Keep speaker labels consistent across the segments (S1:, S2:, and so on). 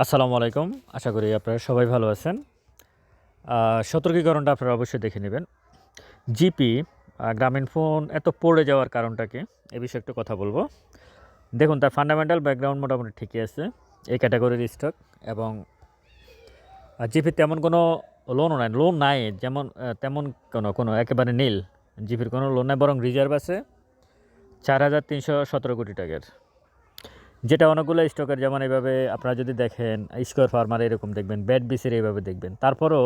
S1: আসসালামু আলাইকুম। আশা করি আপনারা সবাই ভালো আছেন। সতর্কীকরণটা আপনারা অবশ্যই দেখে নেবেন। জিপি গ্রামীণ ফোন এত পড়ে যাওয়ার কারণটা কি এ বিষয়ে একটু কথা বলব। দেখুন, তার ফান্ডামেন্টাল ব্যাকগ্রাউন্ড মোটামুটি ঠিকই আছে, এই ক্যাটাগরির স্টক এবং জিপি তেমন কোনো লোনও নাই লোন নাই, যেমন তেমন কোনো কোনো, একেবারে নীল। জিপির কোনো লোন নাই, বরং রিজার্ভ আছে চার হাজার তিনশো সতেরো কোটি টাকার। যেটা অনেকগুলো স্টকের, যেমন এইভাবে আপনারা যদি দেখেন স্কোয়ার ফার্মার এরকম দেখবেন ব্যাট বিসির এইভাবে দেখবেন। তারপরও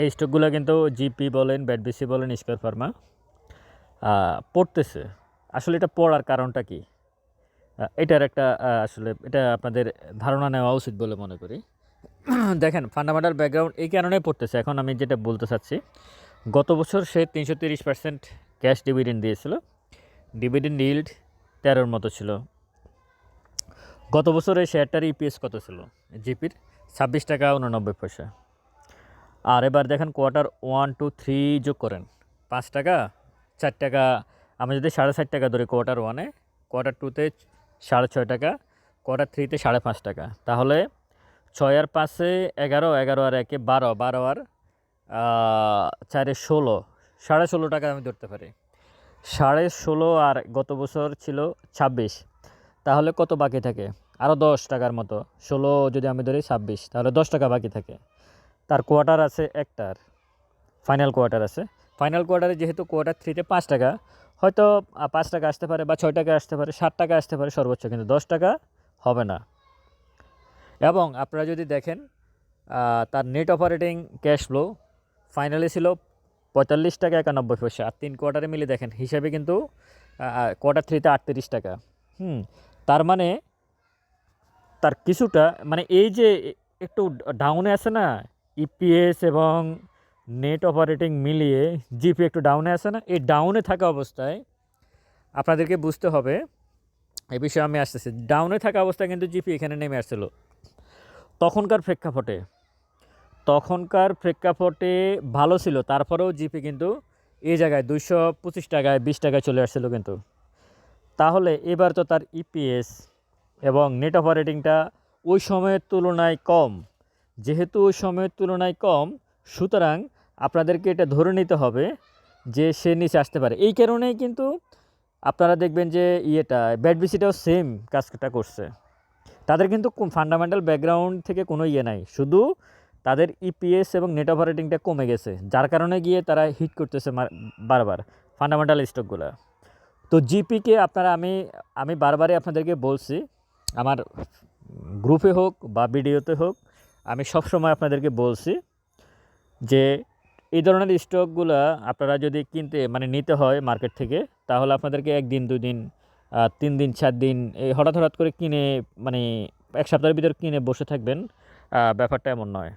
S1: এই স্টকগুলো কিন্তু জিপি বলেন ব্যাট বিসি বলেন স্কোয়ার ফার্মা পড়তেছে। আসলে এটা পড়ার কারণটা কি? এটার একটা আসলে এটা আপনাদের ধারণা নেওয়া উচিত বলে মনে করি। দেখেন ফান্ডামেন্টাল ব্যাকগ্রাউন্ড এই কারণে পড়তেছে। এখন আমি যেটা বলতে চাচ্ছি, গত বছর সে তিনশো তিরিশ পার্সেন্ট ক্যাশ ডিভিডেন্ড দিয়েছিল। ডিভিডেন্ড ইল্ড তেরোর মতো ছিল। গত বছর এই শেয়ারটার ইপিএস কত ছিল? জিপির ছাব্বিশ টাকা উননব্বই পয়সা। আর এবার দেখেন কোয়ার্টার ওয়ান টু থ্রি যোগ করেন। পাঁচ টাকা, চার টাকা, আমি যদি সাড়ে ষাট টাকা ধরি কোয়ার্টার ওয়ানে কোয়ার্টার টুতে সাড়ে ছয় টাকা কোয়ার্টার থ্রিতে সাড়ে পাঁচ টাকা। তাহলে ছয় আর পাঁচে এগারো এগারো আর একে বারো বারো আর চারে ষোলো, সাড়ে ষোলো টাকা আমি ধরতে পারি। সাড়ে ষোলো আর গত বছর ছিল ছাব্বিশ। তাহলে কত বাকি থাকে? আরও দশ টাকার মতো। ষোলো যদি আমি ধরি ছাব্বিশ, তাহলে দশ টাকা বাকি থাকে। তার কোয়ার্টার আছে একটার। ফাইনাল কোয়ার্টার আছে। ফাইনাল কোয়ার্টারে যেহেতু কোয়ার্টার থ্রিতে পাঁচ টাকা, হয়তো পাঁচ টাকা আসতে পারে বা ছয় টাকা আসতে পারে ষাট টাকা আসতে পারে সর্বোচ্চ, কিন্তু দশ টাকা হবে না। এবং আপনারা যদি দেখেন তার net operating cash flow finally ছিল পঁয়তাল্লিশ টাকা একানব্বই পয়সা। আর তিন কোয়ার্টারে মিলে দেখেন, হিসাবে কিন্তু কোয়ার্টার থ্রিতে আটত্রিশ টাকা। হুম তার মানে তার কিছুটা মানে এই যে একটু ডাউনে আছে না ইপিএস এবং নেট অপারেটিং মিলিয়ে জিপি একটু ডাউনে আছে না, এই ডাউনে থাকা অবস্থায় আপনাদেরকে বুঝতে হবে এ বিষয়ে আমি আসতেছি। ডাউনে থাকা অবস্থায় কিন্তু জিপি এখানে নেমে আসছিল। তখনকার প্রেক্ষাপটে তখনকার প্রেক্ষাপটে ভালো ছিল, তারপরেও জিপি কিন্তু এই জায়গায় দুইশো পঁচিশ টাকায়, বিশ টাকায় চলে আসছিল কিন্তু। তাহলে এবার তো তার ইপিএস এবং নেট অপারেটিংটা ওই সময়ের তুলনায় কম। যেহেতু ওই সময়ের তুলনায় কম, সুতরাং আপনাদেরকে এটা ধরে নিতে হবে যে সে নিচে আসতে পারে। এই কারণেই কিন্তু আপনারা দেখবেন যে ইয়েটা ব্যাট বিসিটাও সেম কাজটা করছে। তাদের কিন্তু ফান্ডামেন্টাল ব্যাকগ্রাউন্ড থেকে কোনো ইয়ে নাই। শুধু তাদের ইপিএস এবং নেট অপারেটিংটা কমে গেছে, যার কারণে গিয়ে তারা হিট করতেছে বারবার ফান্ডামেন্টাল স্টকগুলো তো জিপিকে আপনারা আমি আমি বারবারই আপনাদেরকে বলছি, আমার গ্রুপে হোক বা ভিডিওতে হোক, আমি সব সময় আপনাদেরকে বলছি যে এই ধরনের স্টকগুলো আপনারা যদি কিনতে মানে নিতে হয় মার্কেট থেকে, তাহলে আপনাদেরকে একদিন দুই দিন তিন দিন, চার দিন, এই হঠাৎ হঠাৎ করে কিনে মানে এক সপ্তাহের ভিতর কিনে বসে থাকবেন ব্যাপারটা এমন নয়।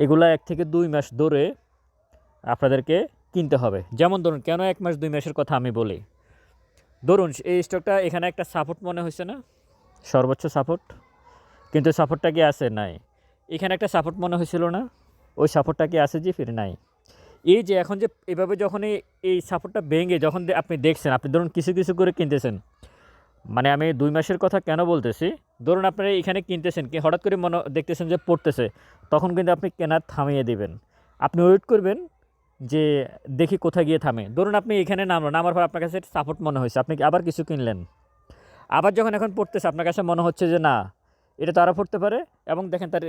S1: এগুলা এক থেকে দুই মাস ধরে আপনাদেরকে কিনতে হবে। যেমন ধরুন, কেন এক মাস, দুই মাসের কথা আমি বলি? ধরুন, এই স্টকটা এখানে একটা সাপোর্ট মনে হয়েছে না? সর্বোচ্চ সাপোর্ট কিন্তু সাপোর্টটা কি আছে? নাই। এখানে একটা সাপোর্ট মনে হয়েছিল না। ওই সাপোর্টটা কি আছে যে ফিরে নাই। এই যে এখন যে এভাবে যখন এই- সাপোর্টটা ভেঙে যখন আপনি দেখছেন, আপনি ধরুন কিছু কিছু করে কিনতেছেন। মানে আমি দুই মাসের কথা কেন বলতেছি? ধরুন আপনারা এখানে কিনতেছেন, কি হঠাৎ করে মনে দেখতেছেন যে পড়তেছে, তখন কিন্তু আপনি কেনার থামিয়ে দিবেন। আপনি ওয়েট করবেন যে দেখি কোথায় গিয়ে থামে। ধরুন আপনি এখানে নামলো নামার পর আপনার কাছে সাপোর্ট মনে হয়েছে, আপনি আবার কিছু কিনলেন? আবার যখন এখন পড়তেছে, আপনার কাছে মনে হচ্ছে যে না, এটা তারা পড়তে পারে এবং দেখেন তার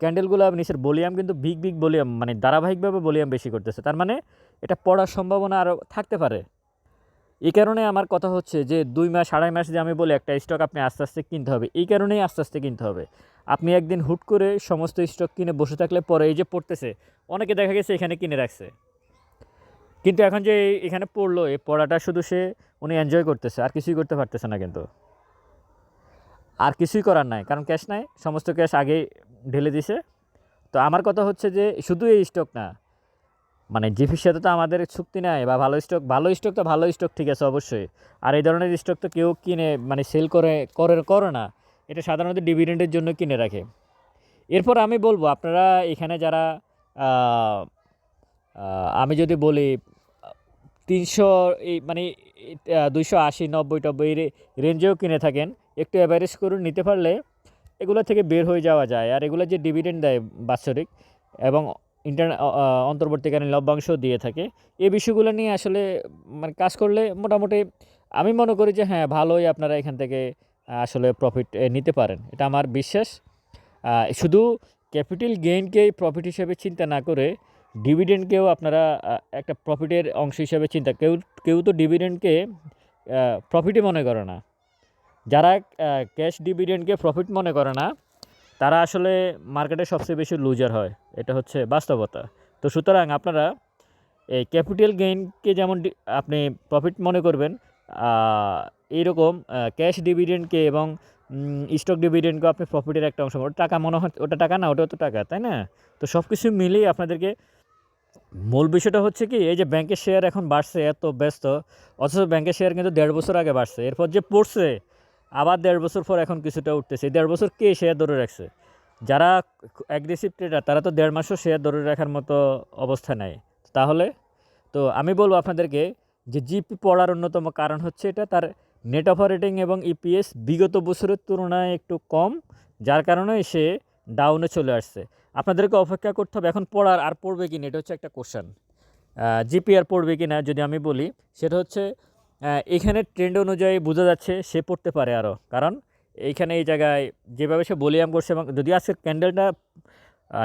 S1: ক্যান্ডেলগুলো নিচের বলিয়াম কিন্তু বিগ বিগ বলিয়াম মানে ধারাবাহিকভাবে বলিয়াম বেশি করতেছে। তার মানে এটা পড়ার সম্ভাবনা আরও থাকতে পারে। এই কারণে আমার কথা হচ্ছে যে দুই মাস, আড়াই মাস যে আমি বলি একটা স্টক আপনি আস্তে আস্তে কিনতে হবে, এই কারণেই আস্তে আস্তে কিনতে হবে। আপনি একদিন হুট করে সমস্ত স্টক কিনে বসে থাকলে পরে এই যে পড়তেছে, অনেকে দেখা গেছে এখানে কিনে রাখছে। কিন্তু এখন যে এখানে পড়ল, এই পড়াটা শুধু সে, উনি এনজয় করতেছে, আর কিছুই করতে পারতেছে না কিন্তু। আর কিছুই করার নাই, কারণ ক্যাশ নাই, সমস্ত ক্যাশ আগেই ঢেলে দিছে। তো আমার কথা হচ্ছে যে শুধু এই স্টক না মানে জিপির সাথে তো আমাদের চুক্তি নাই বা ভালো স্টক ভালো স্টক তো ভালো স্টক ঠিক আছে অবশ্যই। আর এই ধরনের স্টক তো কেউ কিনে মানে সেল করে করে করে না। এটা সাধারণত ডিভিডেন্ডের জন্য কিনে রাখে। এরপর আমি বলব, আপনারা এখানে যারা আমি যদি বলি, তিনশো এই মানে দুইশো আশি, নব্বই, টব্বই রেঞ্জেও কিনে থাকেন, একটু অ্যাভারেজ করুন, নিতে পারলে এগুলো থেকে বের হয়ে যাওয়া যায়। আর এগুলো যে ডিভিডেন্ড দেয় বাৎসরিক এবং ইন্টার অন্তর্বর্তীকালীন লভ্যাংশ দিয়ে থাকে। এই বিষয়গুলো নিয়ে আসলে মানে কাজ করলে মোটামুটি আমি মনে করি যে হ্যাঁ ভালোই আপনারা এখান থেকে আসলে প্রফিট নিতে পারেন। এটা আমার বিশ্বাস। শুধু ক্যাপিটাল গেইনকেই প্রফিট হিসেবে চিন্তা না করে ডিভিডেন্ডকেও আপনারা একটা প্রফিটের অংশ হিসেবে চিন্তা, কেউ কেউ তো ডিভিডেন্ডকে প্রফিটই মনে করে না। যারা ক্যাশ ডিভিডেন্ডকে প্রফিট মনে করে না তারা আসলে মার্কেটে সবচেয়ে বেশি লুজার হয়। এটা হচ্ছে বাস্তবতা। তো সুতরাং আপনারা এই ক্যাপিটাল গেইনকে যেমন আপনি প্রফিট মনে করবেন এইরকম ক্যাশ ডিভিডেন্ডকে এবং স্টক ডিভিডেন্ডকে আপনি প্রফিটের একটা অংশ। ওটা টাকা মনে হয় ওটা টাকা না ওটা তো টাকা, তাই না? তো সব কিছু মিলিয়ে আপনাদেরকে মূল বিষয়টা হচ্ছে কি, এই যে ব্যাংকের শেয়ার এখন বাড়ছে, এত ব্যস্ত, অথচ ব্যাংকের শেয়ার কিন্তু দেড় বছর আগে বাড়ছে। এরপর যে পড়ছে আবার দেড় বছর পর এখন কিছুটা উঠতেছে। দেড় বছর কে শেয়ার ধরে রাখছে? যারা অ্যাগ্রেসিভ ট্রেডার তারা তো দেড় মাসও শেয়ার ধরে রাখার মতো অবস্থা নেই। তাহলে? তো আমি বলব আপনাদেরকে যে জিপি পড়ার অন্যতম কারণ হচ্ছে এটা, তার নেট অপারেটিং এবং ইপিএস বিগত বছরের তুলনায় একটু কম, যার কারণে সে ডাউনে চলে আসছে। আপনাদেরকে অপেক্ষা করতে হবে, এখন পড়ার আর পড়বে কি না এটা হচ্ছে একটা কোশ্চেন জিপি আর পড়বে কি না যদি আমি বলি, সেটা হচ্ছে এখানে ট্রেন্ড অনুযায়ী বোঝা যাচ্ছে সে পড়তে পারে আরও কারণ এইখানে এই জায়গায় যেভাবে সে বলিয়াম করছে এবং যদি আজকের ক্যান্ডেলটা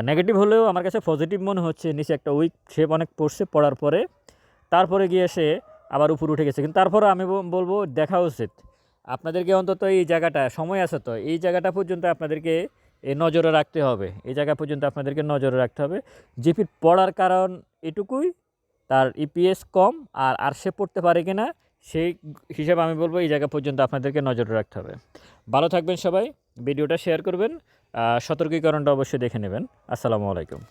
S1: নেগেটিভ হলেও আমার কাছে পজিটিভ মনে হচ্ছে, নিচে একটা উইক শেপ অনেক পড়ছে পড়ার পরে। তারপরে গিয়ে সে আবার উপরে উঠে গেছে। কিন্তু তারপরে আমি বলব দেখা উচিত। আপনাদেরকে অন্তত এই জায়গাটা, সময় আছে তো, এই জায়গাটা পর্যন্ত আপনাদেরকে নজরে রাখতে হবে। এই জায়গা পর্যন্ত আপনাদেরকে নজরে রাখতে হবে। জিপির পড়ার কারণ এটুকুই, তার ইপিএস কম, আর আর সে পড়তে পারে কি না সেই হিসাবে আমি বলব এই জায়গা পর্যন্ত আপনাদেরকে নজর রাখতে হবে। ভালো থাকবেন সবাই, ভিডিওটা শেয়ার করবেন সতর্কীকরণটা অবশ্যই দেখে নেবেন। আসসালামু আলাইকুম।